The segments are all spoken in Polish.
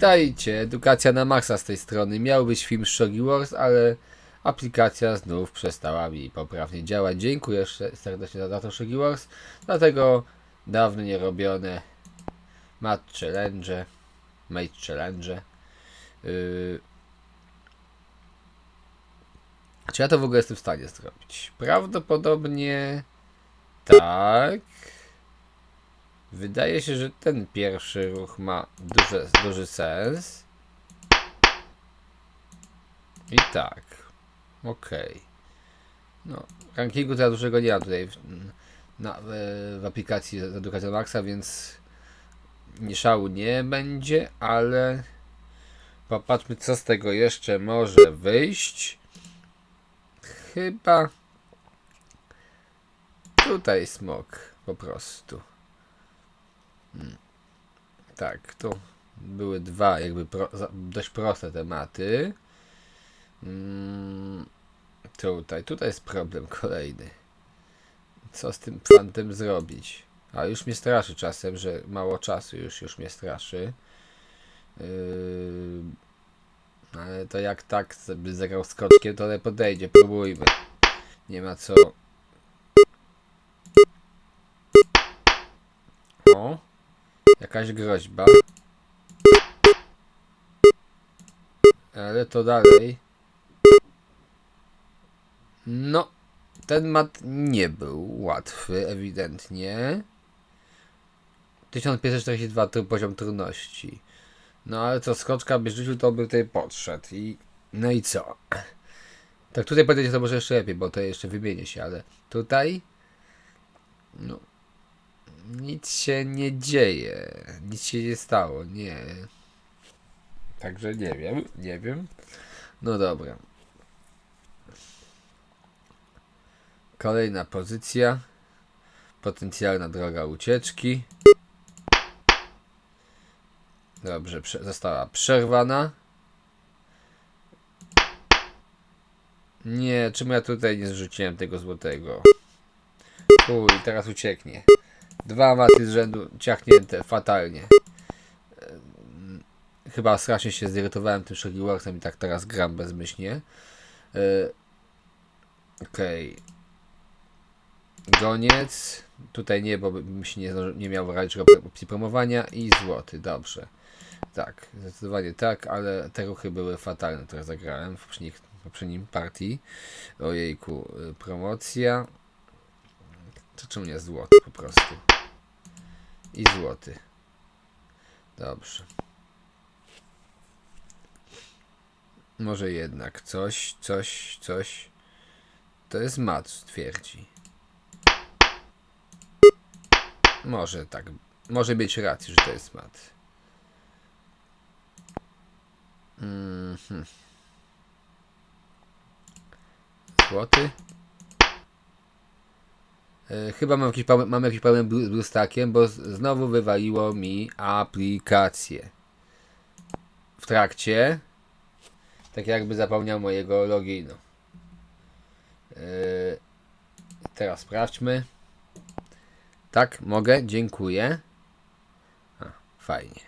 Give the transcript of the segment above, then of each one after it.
Witajcie, edukacja na maksa z tej strony. Miał być film Shogi Wars, ale aplikacja znów przestała mi poprawnie działać. Dziękuję serdecznie za to Shogi Wars. Dlatego dawno nie robione challenge, mate challenge. Yy... Czy ja to w ogóle jestem w stanie zrobić? Prawdopodobnie tak. Wydaje się, że ten pierwszy ruch ma duży, duży sens. I tak. Okej. No, rankingu ja dużego nie mam tutaj w, na, w, aplikacji z Edukacją Maxa, więc nie szału nie będzie, ale popatrzmy co z tego jeszcze może wyjść. Chyba tutaj smok po prostu. Tak, tu były dwa jakby pro, dość proste tematy. Mm, tutaj, tutaj jest problem kolejny. Co z tym fantem zrobić? A już mnie straszy czasem, że mało czasu już, już mnie straszy. Yy, ale to jak tak sobie zagrał skoczkiem, to nie podejdzie, próbujmy. Nie ma co. O, jakaś groźba. Ale to dalej. No, ten mat nie był łatwy, ewidentnie. 1542 to poziom trudności. No ale co, skoczka by rzucił, to by tutaj podszedł. I no i co? Tak tutaj podejdzie to może jeszcze lepiej, bo to jeszcze wymienię się, ale tutaj no nic się nie dzieje. Nic się nie stało, nie. Także nie wiem, nie wiem. No dobra. Kolejna pozycja. Potencjalna droga ucieczki. Dobrze, prze została przerwana. Nie, czemu ja tutaj nie zrzuciłem tego złotego? Uj, teraz ucieknie. Dwa maty z rzędu ciachnięte, fatalnie. Chyba strasznie się zirytowałem tym Shogi Warsem i tak teraz gram bezmyślnie. E, Okej. Goniec. Tutaj nie, bo bym się nie, nie miał wyrazić opcji promowania. I złoty, dobrze. Tak, zdecydowanie tak, ale te ruchy były fatalne, które zagrałem w poprzednich, w poprzednim partii. Ojejku, y, promocja. To czemu nie złoty po prostu? I złoty. Dobrze. Może jednak coś, coś, coś. To jest mat, twierdzi. Może tak. Może mieć rację, że to jest mat. Mhm. Złoty. E, Chyba mam jakiś, mam jakiś problem z BlueStackiem, bo znowu wywaliło mi aplikację. W trakcie. Tak jakby zapomniał mojego loginu. E, Teraz sprawdźmy. Tak, mogę, dziękuję. A, fajnie.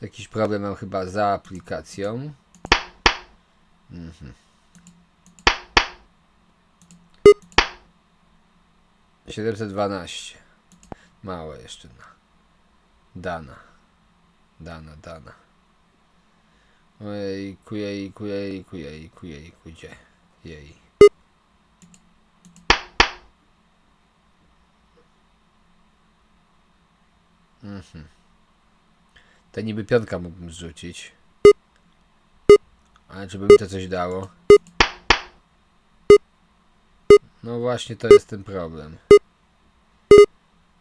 Jakiś problem mam chyba za aplikacją. Mhm. Siedemset dwanaście. Małe jeszcze na. Dana. Dana, dana. Ojejku, jejku, jejku, jejku, jejku, gdzie? Jej. Mhm. To niby piątka mógłbym zrzucić. Ale czy by mi to coś dało? No właśnie to jest ten problem.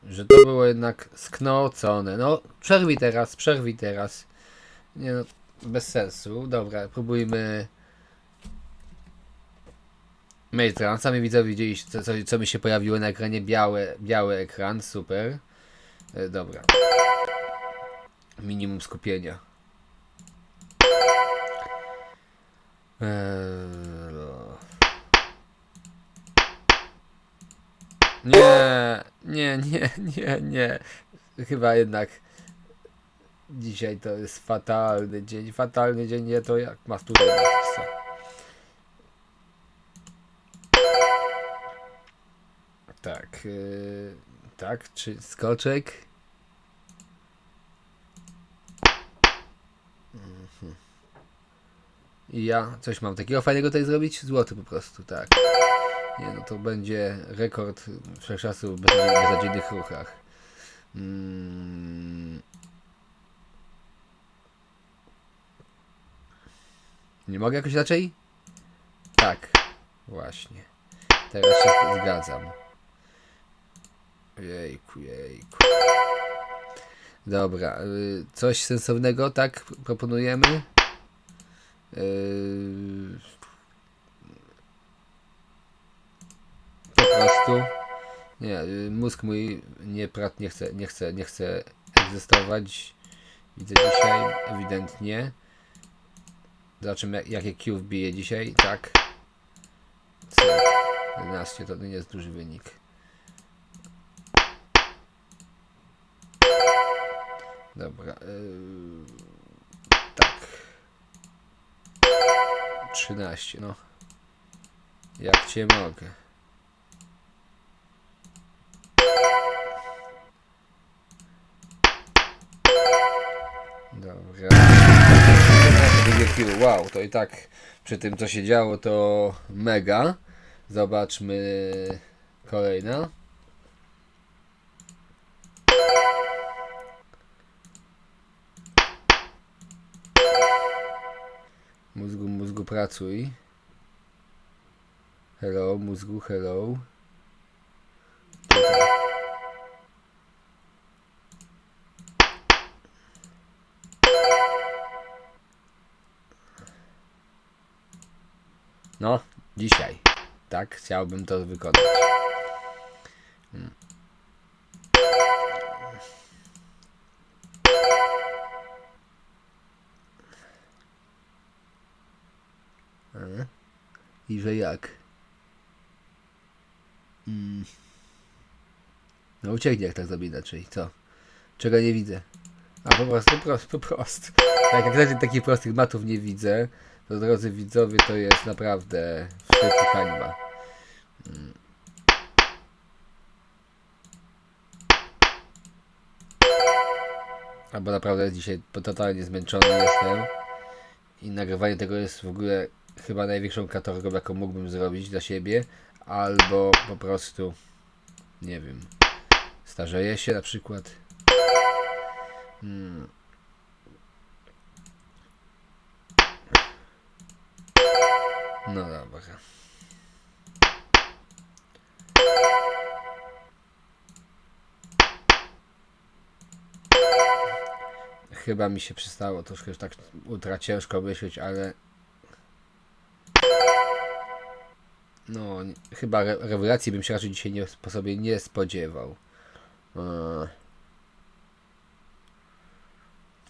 Że to było jednak sknocone. No, przerwij teraz, przerwij teraz. Nie no, bez sensu. Dobra, próbujmy. Mailtran. Sami widzowie widzieliście, co, co, co mi się pojawiło na ekranie. Białe, biały ekran, super. E, dobra. Minimum skupienia. Eee. Nie, nie, nie, nie, nie. Chyba jednak Dzisiaj to jest fatalny dzień, fatalny dzień, nie to jak tutaj napisać. Tak, yy, tak, czy skoczek? Mhm. I ja coś mam takiego fajnego tutaj zrobić? Złoty po prostu, tak. Nie no, to będzie rekord wszechczasów w bez- beznadziejnych ruchach. Mm. Nie mogę jakoś inaczej? Tak, właśnie. Teraz się zgadzam. Jejku, jejku. Dobra, y, coś sensownego, tak? Proponujemy? Yy, prostu. Nie, y, mózg mój nie, pra- nie, chce, nie, chce, nie chce egzystować. Widzę dzisiaj, ewidentnie. Zobaczymy, jak- jakie Q wbije dzisiaj. Tak. Cyk. 11 to nie jest duży wynik. Dobra. Yy, tak. 13, no. Jak cię mogę. Dobra. Drugie Q, wow, to i tak przy tym co się działo to mega. Zobaczmy kolejna. Mózgu, mózgu pracuj. Hello, mózgu, hello. No, dzisiaj. Tak, chciałbym to wykonać. Hmm. E? I że jak? Mm. No ucieknie jak tak zrobi inaczej, co? Czego nie widzę? A po prostu, po prostu, po prostu. Tak, jak razie takich prostych matów nie widzę, to drodzy widzowie, to jest naprawdę i hańba. Mm. Albo naprawdę dzisiaj totalnie zmęczony jestem i nagrywanie tego jest w ogóle chyba największą katorgą, jaką mógłbym zrobić dla siebie, albo po prostu nie wiem, starzeję się na przykład. Hmm. No dobra. Chyba mi się przestało troszkę już tak ultra ciężko myśleć, ale no nie- chyba re rewelacji bym się raczej dzisiaj nie, po sobie nie spodziewał. Eee.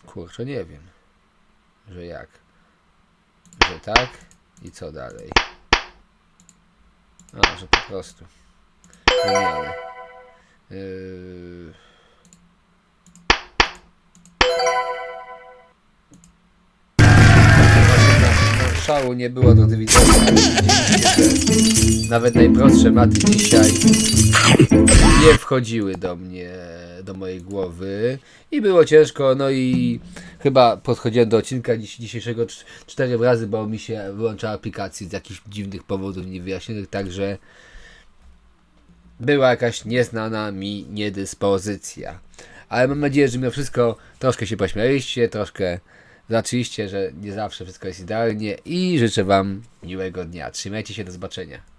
Kurczę, nie wiem. Że jak? Że tak? I co dalej? A, że po prostu. Wymiany. Yy... Szału nie było do widzowie. Nawet najprostsze maty dzisiaj nie wchodziły do mnie, do mojej głowy i było ciężko, no i chyba podchodziłem do odcinka dziś, dzisiejszego cz- cztery razy, bo mi się wyłączała aplikacji z jakichś dziwnych powodów niewyjaśnionych, także była jakaś nieznana mi niedyspozycja. Ale mam nadzieję, że mimo wszystko troszkę się pośmialiście, troszkę zobaczyliście, że nie zawsze wszystko jest idealnie i życzę Wam miłego dnia. Trzymajcie się, do zobaczenia.